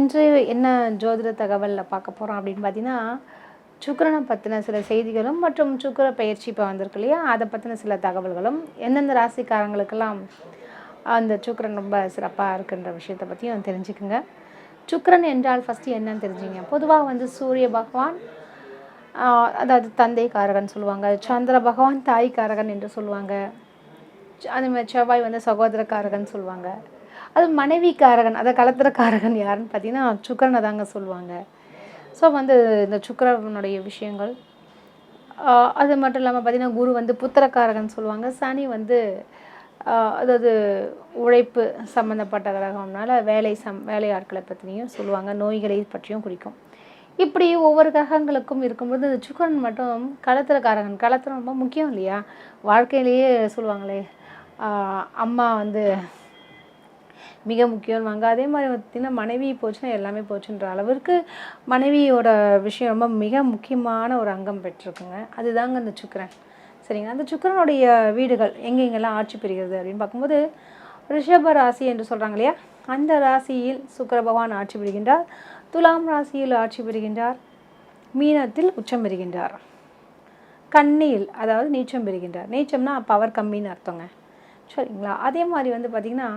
இன்று என்ன ஜோதிட தகவலில் பார்க்க போகிறோம் அப்படின்னு பார்த்தீங்கன்னா சுக்கரனை பற்றின சில செய்திகளும் மற்றும் சுக்கர பயிற்சி இப்போ வந்திருக்கு இல்லையா? அதை பற்றின சில தகவல்களும் எந்தெந்த ராசிக்காரங்களுக்கெல்லாம் அந்த சுக்கரன் ரொம்ப சிறப்பாக இருக்குன்ற விஷயத்தை பற்றியும் தெரிஞ்சுக்குங்க. சுக்கரன் என்றால் ஃபஸ்ட்டு என்னன்னு தெரிஞ்சுங்க. பொதுவாக வந்து சூரிய பகவான் அதாவது தந்தை காரகன் சொல்லுவாங்க. சந்திர பகவான் தாய் காரகன் என்று சொல்லுவாங்க. ச- அதே மாதிரி செவ்வாய் வந்து சகோதரக்காரகன் சொல்லுவாங்க. அது மனைவிக்காரகன் அதை கலத்திரக்காரகன் யாருன்னு பார்த்தீங்கன்னா சுக்கரனை தாங்க சொல்லுவாங்க. ஸோ வந்து இந்த சுக்கரனுடைய விஷயங்கள் அது மட்டும் இல்லாமல் பார்த்தீங்கன்னா குரு வந்து புத்திரக்காரகன் சொல்லுவாங்க. சனி வந்து அதாவது உழைப்பு சம்மந்தப்பட்ட கிரகம்னால வேலை சம் வேலையாட்களை பற்றியும் சொல்லுவாங்க. நோய்களை பற்றியும் குறிக்கும். இப்படி ஒவ்வொரு கிரகங்களுக்கும் இருக்கும்போது இந்த சுக்கரன் மட்டும் களத்திரக்காரகன் களத்திரம் ரொம்ப முக்கியம் இல்லையா? வாழ்க்கையிலேயே சொல்லுவாங்களே அம்மா வந்து மிக முக்கியம்வாங்க அதே மாதிரி பார்த்திங்கன்னா மனைவி போச்சுன்னா எல்லாமே போச்சுன்ற அளவிற்கு மனைவியோட விஷயம் ரொம்ப மிக முக்கியமான ஒரு அங்கம் பெற்றிருக்குங்க. அதுதாங்க அந்த சுக்கிரன். சரிங்க அந்த சுக்கிரனுடைய வீடுகள் எங்கெங்கெல்லாம் ஆட்சி பெறுகிறது அப்படின்னு பார்க்கும்போது ரிஷப ராசி என்று சொல்கிறாங்க இல்லையா? அந்த ராசியில் சுக்கர பகவான் ஆட்சி பெறுகின்றார் துலாம் ராசியில் ஆட்சி பெறுகின்றார் மீனத்தில் உச்சம் பெறுகின்றார். கண்ணியில் அதாவது நீச்சம் பெறுகின்றார். நீச்சம்னா பவர் கம்மின்னு அர்த்தங்க. சரிங்களா? அதே மாதிரி வந்து பார்த்திங்கன்னா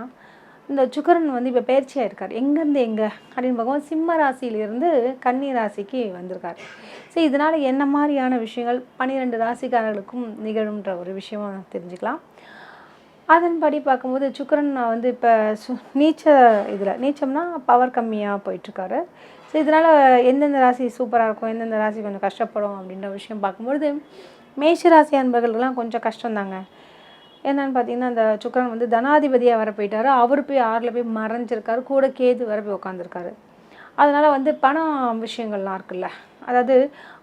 இந்த சுக்கரன் வந்து இப்போ பயிற்சியாக இருக்கார். எங்கேருந்து எங்கே? அப்படின்னு பார்க்கும்போது சிம்ம ராசியிலிருந்து கன்னி ராசிக்கு வந்திருக்கார். ஸோ இதனால் என்ன மாதிரியான விஷயங்கள் பன்னிரெண்டு ராசிக்காரர்களுக்கும் நிகழும்ன்ற ஒரு விஷயமா தெரிஞ்சுக்கலாம். அதன்படி பார்க்கும்போது சுக்கரன் வந்து இப்போ சு நீச்ச இதில் நீச்சம்னா பவர் கம்மியாக போயிட்டுருக்காரு. ஸோ இதனால் எந்தெந்த ராசி சூப்பராக இருக்கும் எந்தெந்த ராசி கொஞ்சம் கஷ்டப்படும் அப்படின்ற விஷயம் பார்க்கும்பொழுது மேஷ ராசி அன்பர்களுக்கெல்லாம் கொஞ்சம் கஷ்டம்தாங்க. என்னன்னு பார்த்தீங்கன்னா அந்த சுக்கிரன் வந்து தனாதிபதியாக வர போயிட்டாரு. அவர் போய் ஆறில் போய் மறைஞ்சிருக்காரு. கூட கேது வர போய் உட்காந்துருக்காரு அதனால் வந்து பணம் விஷயங்கள்லாம் இருக்குல்ல. அதாவது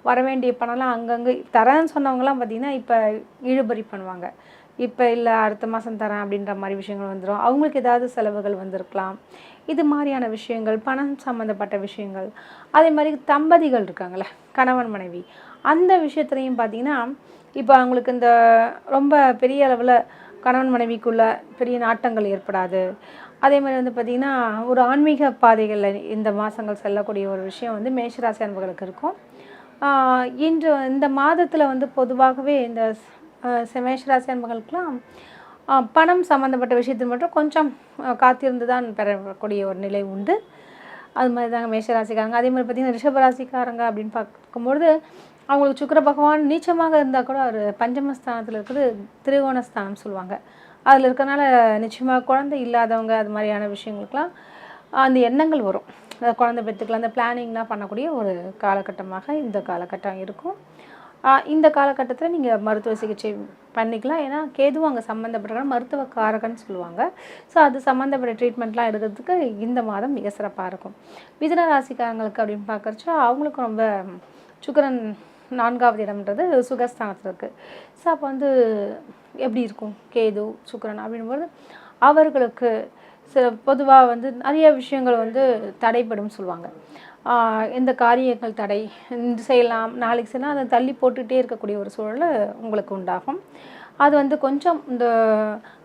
வர வேண்டிய பணம்லாம் அங்கங்கே தரேன்னு சொன்னவங்கலாம் பார்த்தீங்கன்னா இப்போ இழுபறி பண்ணுவாங்க. இப்போ இல்லை அடுத்த மாதம் தரேன் அப்படின்ற மாதிரி விஷயங்கள் வந்துடும் அவங்களுக்கு ஏதாவது செலவுகள் வந்திருக்கலாம். இது மாதிரியான விஷயங்கள் பணம் சம்மந்தப்பட்ட விஷயங்கள். அதே மாதிரி தம்பதிகள் இருக்காங்களே கணவன் மனைவி. அந்த விஷயத்துலையும் பார்த்தீங்கன்னா இப்போ அவங்களுக்கு இந்த ரொம்ப பெரிய அளவில் கணவன் மனைவிக்குள்ள பெரிய நாட்டங்கள் ஏற்படாது. அதே மாதிரி வந்து பார்த்திங்கன்னா ஒரு ஆன்மீக பாதைகளில் இந்த மாதங்கள் செல்லக்கூடிய ஒரு விஷயம் வந்து மேஷராசி அன்பர்களுக்கு இருக்கும். இன்று இந்த மாதத்தில் வந்து பொதுவாகவே இந்த மேஷராசி அன்பர்களுக்கெல்லாம் பணம் சம்மந்தப்பட்ட விஷயத்தில் மட்டும் கொஞ்சம் காத்திருந்து தான் பெறக்கூடிய ஒரு நிலை உண்டு. அது மாதிரி தாங்க மேஷராசிக்காரங்க. அதே மாதிரி பார்த்திங்கன்னா ரிஷபராசிக்காரங்க அப்படின்னு பார்க்கும்பொழுது அவங்களுக்கு சுக்கிர பகவான் நீச்சமாக இருந்தால் கூட அவர் பஞ்சமஸ்தானத்தில் இருக்கிறது திரிகோணஸ்தானம் சொல்லுவாங்க. அதில் இருக்கிறனால நிச்சயமாக குழந்தை இல்லாதவங்க அது மாதிரியான விஷயங்களுக்கெலாம் அந்த எண்ணங்கள் வரும். அதாவது குழந்தை பெற்றுக்கலாம் அந்த பிளானிங்லாம் பண்ணக்கூடிய ஒரு காலகட்டமாக இந்த காலகட்டம் இருக்கும். இந்த காலகட்டத்தில் நீங்கள் மருத்துவ சிகிச்சை பண்ணிக்கலாம். ஏன்னா கேதுவும் அங்கே சம்மந்தப்பட்ட மருத்துவ காரகன்னு சொல்லுவாங்க. ஸோ அது சம்மந்தப்பட்ட ட்ரீட்மெண்ட்லாம் எடுக்கிறதுக்கு இந்த மாதம் மிக சிறப்பாக இருக்கும். மிதுன ராசிக்காரங்களுக்கு அப்படின்னு பார்க்குறச்சா அவங்களுக்கு ரொம்ப சுக்கரன் நான்காவது இடம்ன்றது சுகஸ்தானத்தில் இருக்குது ஸோ அப்போ வந்து எப்படி இருக்கும்? கேது சுக்கிரன் அப்படின்போது அவர்களுக்கு சில பொதுவாக வந்து நிறைய விஷயங்கள் வந்து தடைப்படும் சொல்லுவாங்க. இந்த காரியங்கள் தடை இன்று செய்யலாம் நாளைக்கு செய்யலாம் அதை தள்ளி போட்டுகிட்டே இருக்கக்கூடிய ஒரு சூழல் உங்களுக்கு உண்டாகும். அது வந்து கொஞ்சம் இந்த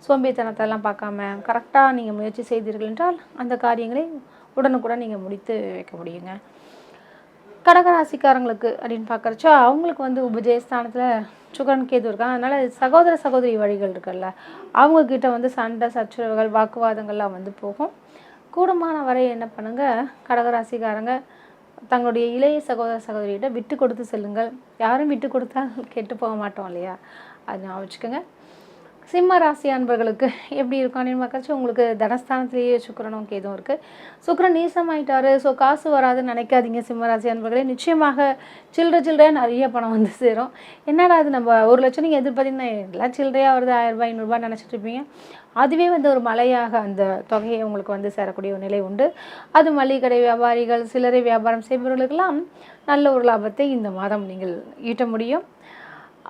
சோம்பேறித்தனத்தெல்லாம் பார்க்காம கரெக்டாக நீங்கள் முயற்சி செய்தீர்கள் என்றால் அந்த காரியங்களை உடனுக்குடன் நீங்கள் முடித்து வைக்க முடியுங்க. கடகராசிக்காரங்களுக்கு அப்படின்னு பார்க்குறச்சோ அவங்களுக்கு வந்து உபஜயஸ்தானத்தில் சுகரன் கேது இருக்காங்க. அதனால் சகோதர சகோதரி வழிகள் இருக்குல்ல அவங்கக்கிட்ட வந்து சண்டை சச்சரவுகள் வாக்குவாதங்கள்லாம் வந்து போகும். கூடுமான வரை என்ன பண்ணுங்க? கடகராசிக்காரங்க தங்களுடைய இளைய சகோதர சகோதரிகிட்ட விட்டு கொடுத்து செல்லுங்கள். யாரும் விட்டு கொடுத்தா கெட்டு போக மாட்டோம் இல்லையா? அது நான் வச்சுக்கோங்க. சிம்ம ராசி அன்பர்களுக்கு எப்படி இருக்கும் அப்படின்னு உங்களுக்கு தனஸ்தானத்திலேயே சுக்கிரனும் கேதும் இருக்குது சுக்கிரன் நீசமாயிட்டாரு ஸோ காசு வராதுன்னு நினைக்காதீங்க சிம்ம ராசி அன்பர்களே. நிச்சயமாக சில்லற சில்லறையாக நிறைய பணம் வந்து சேரும். என்னடா அது நம்ம ஒரு லட்சம் நீங்கள் எதிர்பார்த்தீங்கன்னா எல்லாம் சில்லறையாக வருது. ஆயிரம் ரூபாய் ஐநூறுரூபா நினச்சிட்டு இருப்பீங்க. அதுவே வந்து ஒரு மலையாக அந்த தொகையை உங்களுக்கு வந்து சேரக்கூடிய ஒரு நிலை உண்டு. அது மளிகை கடை வியாபாரிகள் சில்லறை வியாபாரம் செய்பவர்களுக்கெல்லாம் நல்ல ஒரு லாபத்தை இந்த மாதம் நீங்கள் ஈட்ட முடியும்.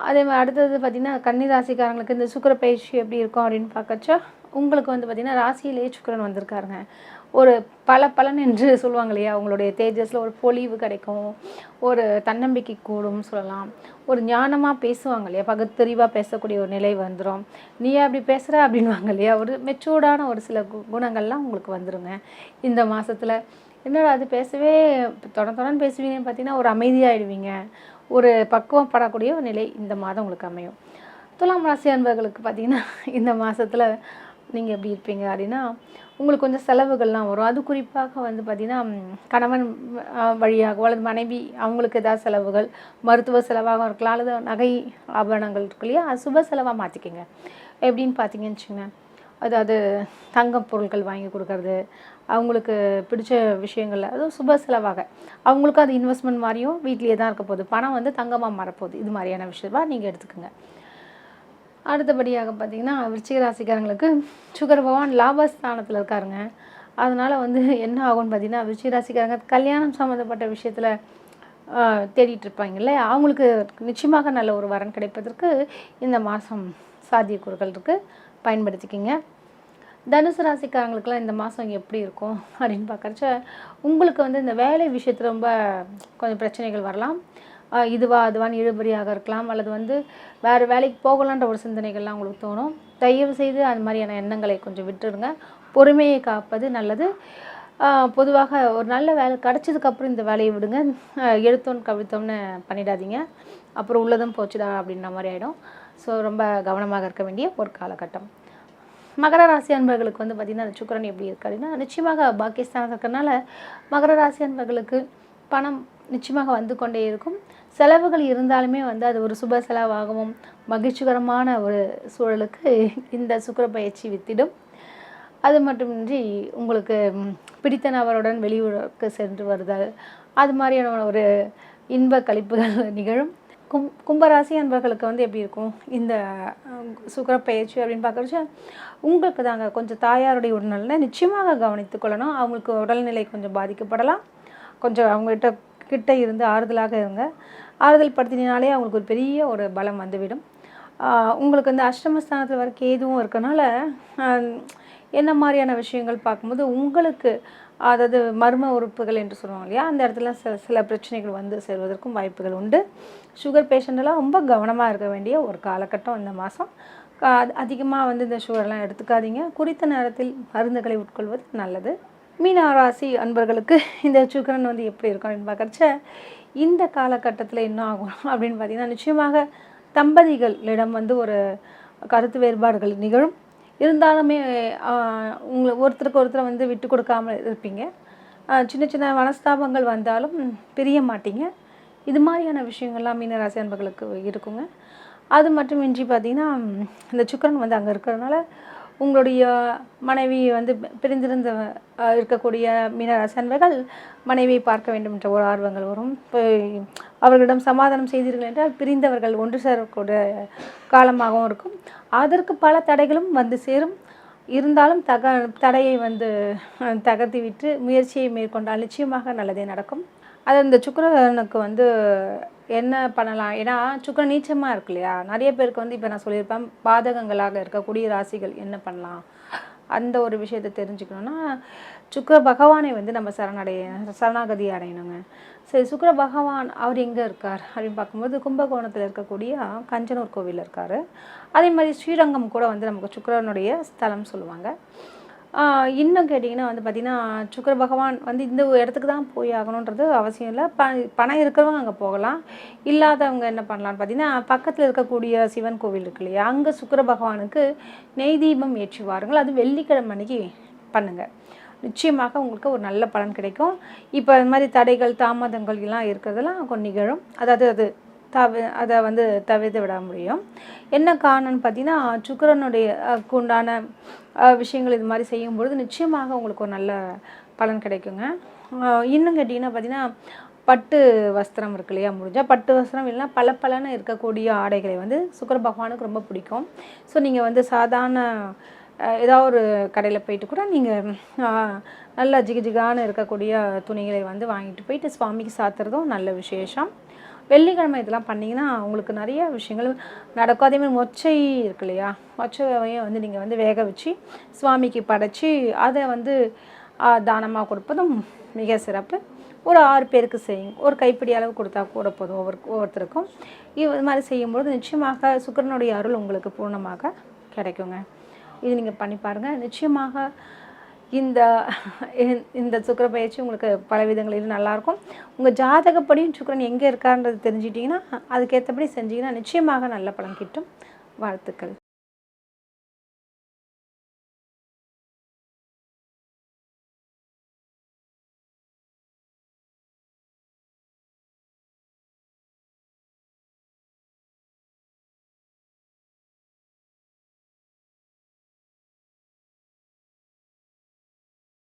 அதே மாதிரி அடுத்தது பார்த்திங்கன்னா கன்னிராசிக்காரங்களுக்கு இந்த சுக்கிர பயிற்சி எப்படி இருக்கும் அப்படின்னு பார்க்கச்சா உங்களுக்கு வந்து பார்த்திங்கன்னா ராசியிலே சுக்கரன் வந்திருக்காருங்க. ஒரு பல பலன் என்று சொல்லுவாங்க இல்லையா? உங்களுடைய தேஜஸில் ஒரு பொலிவு கிடைக்கும். ஒரு தன்னம்பிக்கை கூடும் சொல்லலாம். ஒரு ஞானமாக பேசுவாங்க இல்லையா? பகுத்தறிவாக பேசக்கூடிய ஒரு நிலை வந்துடும் நீ அப்படி பேசுகிற அப்படின்வாங்க இல்லையா? ஒரு மெச்சூர்டான ஒரு சில கு- குணங்கள்லாம் உங்களுக்கு வந்துடுங்க இந்த மாதத்தில் என்னடா அது பேசவே தொட தொடர்ந்து பேசுவீங்கன்னு பார்த்தீங்கன்னா ஒரு அமைதியாகிடுவீங்க ஒரு பக்குவம் படக்கூடிய ஒரு நிலை இந்த மாதம் உங்களுக்கு அமையும். துலாம் ராசி அன்பர்களுக்கு பார்த்தீங்கன்னா இந்த மாதத்தில் நீங்கள் எப்படி இருப்பீங்க அப்படின்னா உங்களுக்கு கொஞ்சம் செலவுகள்லாம் வரும். அது குறிப்பாக வந்து பார்த்திங்கன்னா கணவன் வழியாகவோ அல்லது மனைவி அவங்களுக்கு ஏதாவது செலவுகள் மருத்துவ செலவாகவும் இருக்கலாம் அல்லது நகை ஆபரணங்கள் இருக்கு இல்லையா? அது சுப செலவாக மாற்றிக்கோங்க எப்படின்னு பார்த்தீங்கன்னு வச்சுங்க அதாவது தங்கம் பொருட்கள் வாங்கி கொடுக்கறது அவங்களுக்கு பிடிச்ச விஷயங்கள் அதுவும் சுப செலவாக. அவங்களுக்கும் அது இன்வெஸ்ட்மெண்ட் மாதிரியும் வீட்லேயே தான் இருக்க போகுது. பணம் வந்து தங்கமாக மாறப்போகுது. இது மாதிரியான விஷயமாக நீங்கள் எடுத்துக்கோங்க. அடுத்தபடியாக பார்த்தீங்கன்னா விருச்சிக ராசிக்காரங்களுக்கு சுகர் பகவான் லாபஸ்தானத்தில் இருக்காருங்க. அதனால் வந்து என்ன ஆகும்னு பார்த்தீங்கன்னா விருச்சிக ராசிக்காரங்க கல்யாணம் சம்மந்தப்பட்ட விஷயத்தில் தேடிட்டு இருப்பாங்கல்ல அவங்களுக்கு நிச்சயமாக நல்ல ஒரு வரன் கிடைப்பதற்கு இந்த மாதம் சாத்தியக்கூறுகள் இருக்குது பயன்படுத்திக்கிங்க. தனுசு ராசிக்காரங்களுக்கெல்லாம் இந்த மாதம் எப்படி இருக்கும் அப்படின்னு பார்க்குறச்ச உங்களுக்கு வந்து இந்த வேலை விஷயத்தில் ரொம்ப கொஞ்சம் பிரச்சனைகள் வரலாம். இதுவா அதுவான்னு இழுபறியாக இருக்கலாம். அல்லது வந்து வேறு வேலைக்கு போகலான்ற ஒரு சிந்தனைகள்லாம் உங்களுக்கு தோணும். தயவு செய்து அந்த மாதிரியான எண்ணங்களை கொஞ்சம் விட்டுடுங்க பொறுமையை காப்பது நல்லது. பொதுவாக ஒரு நல்ல வேலை கிடச்சதுக்கப்புறம் இந்த வேலையை விடுங்க. ஆஹ் எடுத்தோன்னு கவிழ்த்தோம்னு பண்ணிடாதீங்க. அப்புறம் உள்ளதும் போச்சுடா அப்படின்ற மாதிரி ஆகிடும் ஸோ ரொம்ப கவனமாக இருக்க வேண்டிய ஒரு காலகட்டம். மகர ராசி அன்பர்களுக்கு வந்து பார்த்திங்கன்னா அந்த சுக்கிரன் எப்படி இருக்கு அப்படின்னா நிச்சயமாக பாகிஸ்தான் இருக்கிறனால மகர ராசி அன்பர்களுக்கு பணம் நிச்சயமாக வந்து கொண்டே இருக்கும். செலவுகள் இருந்தாலுமே வந்து அது ஒரு சுப செலவாகவும் மகிழ்ச்சிகரமான ஒரு சூழலுக்கு இந்த சுக்கர பயிற்சி வித்திடும். அது மட்டுமின்றி உங்களுக்கு பிடித்த நபருடன் வெளியூருக்கு சென்று வருதல் அது மாதிரியான ஒரு இன்ப கழிப்புகள் நிகழும். கும் கும்பராசி அன்பர்களுக்கு வந்து எப்படி இருக்கும்? இந்த சுக்கர சுக்கிர பயிற்சி அப்படின்னு பார்க்குறச்சு உங்களுக்கு தாங்க கொஞ்சம் தாயாருடைய உடல்நிலை நிச்சயமாக கவனித்துக்கொள்ளணும் அவங்களுக்கு உடல்நிலை கொஞ்சம் பாதிக்கப்படலாம். கொஞ்சம் அவங்ககிட்ட கிட்ட இருந்து ஆறுதலாக இருங்க. ஆறுதல் படுத்தினாலே அவங்களுக்கு ஒரு பெரிய ஒரு பலம் வந்துவிடும். உங்களுக்கு இந்த அஷ்டமஸ்தானத்தில் வர கேதுவும் இருக்கனால என்ன மாதிரியான விஷயங்கள் பார்க்கும்போது உங்களுக்கு அதாவது மர்ம உறுப்புகள் என்று சொல்லுவாங்க இல்லையா அந்த இடத்துல சில சில பிரச்சனைகள் வந்து சேர்வதற்கும் வாய்ப்புகள் உண்டு. சுகர் பேஷண்ட்டெல்லாம் ரொம்ப கவனமாக இருக்க வேண்டிய ஒரு காலகட்டம் இந்த மாதம் அதிகமாக வந்து இந்த சுகர்லாம் எடுத்துக்காதீங்க. குறித்த நேரத்தில் மருந்துகளை உட்கொள்வது நல்லது. மீனராசி அன்பர்களுக்கு இந்த சுக்கரன் வந்து எப்படி இருக்கும் அப்படின்னு பார்க்கறச்ச இந்த காலகட்டத்தில் என்ன ஆகும் அப்படின்னு பார்த்தீங்கன்னா நிச்சயமாக தம்பதிகளிடம் வந்து ஒரு கருத்து வேறுபாடுகள் நிகழும். இருந்தாலுமே உங்களை ஒருத்தருக்கு ஒருத்தர் வந்து விட்டு கொடுக்காம இருப்பீங்க. சின்ன சின்ன மனஸ்தாபங்கள் வந்தாலும் பிரிய மாட்டீங்க. இது மாதிரியான விஷயங்கள்லாம் மீனராசி அன்பர்களுக்கு இருக்குங்க. அது மட்டுமின்றி பார்த்தீங்கன்னா இந்த சுக்கரன் வந்து அங்கே இருக்கிறதுனால உங்களுடைய மனைவி வந்து பிரிந்திருந்த இருக்கக்கூடிய மீனராசி அன்பர்கள் மனைவியை பார்க்க வேண்டும் என்ற ஒரு ஆர்வங்கள் வரும். இப்போ அவர்களிடம் சமாதானம் செய்தீர்கள் என்றால் பிரிந்தவர்கள் ஒன்று சேரக்கூடிய காலமாகவும் இருக்கும். அதற்கு பல தடைகளும் வந்து சேரும். இருந்தாலும் தக தடையை வந்து அஹ், தகர்த்து விட்டு முயற்சியை மேற்கொண்டால் நிச்சயமாக நல்லதே நடக்கும். அது அந்த சுக்கரனுக்கு வந்து என்ன பண்ணலாம்? ஏன்னா சுக்கரன் நீச்சமாக இருக்கு இல்லையா? நிறைய பேருக்கு வந்து இப்போ நான் சொல்லியிருப்பேன் பாதகங்களாக இருக்கக்கூடிய ராசிகள் என்ன பண்ணலாம்? அந்த ஒரு விஷயத்தை தெரிஞ்சுக்கணுன்னா சுக்கர பகவானை வந்து நம்ம சரணடைய சரணாகதி அடையணுங்க. சரி சுக்கர பகவான் அவர் எங்கே இருக்கார்? அப்படின்னு பார்க்கும்போது கும்பகோணத்தில் இருக்கக்கூடிய கஞ்சனூர் கோவிலில் இருக்கார். அதே மாதிரி ஸ்ரீரங்கம் கூட வந்து நமக்கு சுக்கரனுடைய ஸ்தலம் சொல்லுவாங்க. இன்னும் கேட்டிங்கன்னா வந்து பார்த்திங்கன்னா சுக்கிர பகவான் வந்து இந்த இடத்துக்கு தான் போய் ஆகணுன்றது அவசியம் இல்லை. ப பணம் இருக்கிறவங்க அங்கே போகலாம். இல்லாதவங்க என்ன பண்ணலாம்னு பார்த்தீங்கன்னா பக்கத்தில் இருக்கக்கூடிய சிவன் கோவில் இருக்கு இல்லையா? அங்கே சுக்கிர பகவானுக்கு நெய் தீபம் ஏற்றி வாருங்கள். அது வெள்ளிக்கிழமை அன்னைக்கு பண்ணுங்கள் நிச்சயமாக உங்களுக்கு ஒரு நல்ல பலன் கிடைக்கும். இப்போ இந்த மாதிரி தடைகள் தாமதங்கள் எல்லாம் இருக்கிறதெல்லாம் கொஞ்சம் நிகழும். அதாவது அது தவி அதை வந்து தவிர்த்து விட முடியும். என்ன காரணம்னு பார்த்தீங்கன்னா சுக்கிரனுடைய உண்டான விஷயங்கள் இது மாதிரி செய்யும்பொழுது நிச்சயமாக உங்களுக்கு ஒரு நல்ல பலன் கிடைக்குங்க. இன்னும் கேட்டிங்கன்னா பார்த்தீங்கன்னா பட்டு வஸ்திரம் இருக்கு இல்லையா முடிஞ்சால் பட்டு வஸ்திரம் இல்லைன்னா பல பலன்னு இருக்கக்கூடிய ஆடைகளை வந்து சுக்கர பகவானுக்கு ரொம்ப பிடிக்கும். ஸோ நீங்கள் வந்து சாதாரண ஏதாவது ஒரு கடையில் போயிட்டு கூட நீங்கள் நல்லா ஜிகுஜிகான்னு இருக்கக்கூடிய துணிகளை வந்து வாங்கிட்டு போயிட்டு சுவாமிக்கு சாத்துறதும் நல்ல விசேஷம். வெள்ளிக்கிழமை இதெல்லாம் பண்ணிங்கன்னா உங்களுக்கு நிறைய விஷயங்கள் நடக்கும். அதே மாதிரி மொச்சை இருக்கு இல்லையா? மொச்சையை வந்து நீங்கள் வந்து வேக வச்சு சுவாமிக்கு படைச்சி அதை வந்து தானமாக கொடுப்பதும் மிக சிறப்பு. ஒரு ஆறு பேருக்கு செய்யுங்க ஒரு கைப்பிடி அளவு கொடுத்தா கூட போதும் ஒவ்வொரு ஒவ்வொருத்தருக்கும். இது மாதிரி செய்யும்போது நிச்சயமாக சுக்கிரனுடைய அருள் உங்களுக்கு பூர்ணமாக கிடைக்குங்க. இது நீங்கள் பண்ணி பாருங்கள் நிச்சயமாக இந்த- இந்த சுக்கிர பயிற்சி உங்களுக்கு பல விதங்களிலும் நல்லாயிருக்கும். உங்கள் ஜாதகப்படியும் சுக்கிரன் எங்கே இருக்கான்றது தெரிஞ்சிட்டிங்கன்னா அதுக்கேற்றபடி செஞ்சீங்கன்னா நிச்சயமாக நல்ல பலன் கிட்டும். வாழ்த்துக்கள்.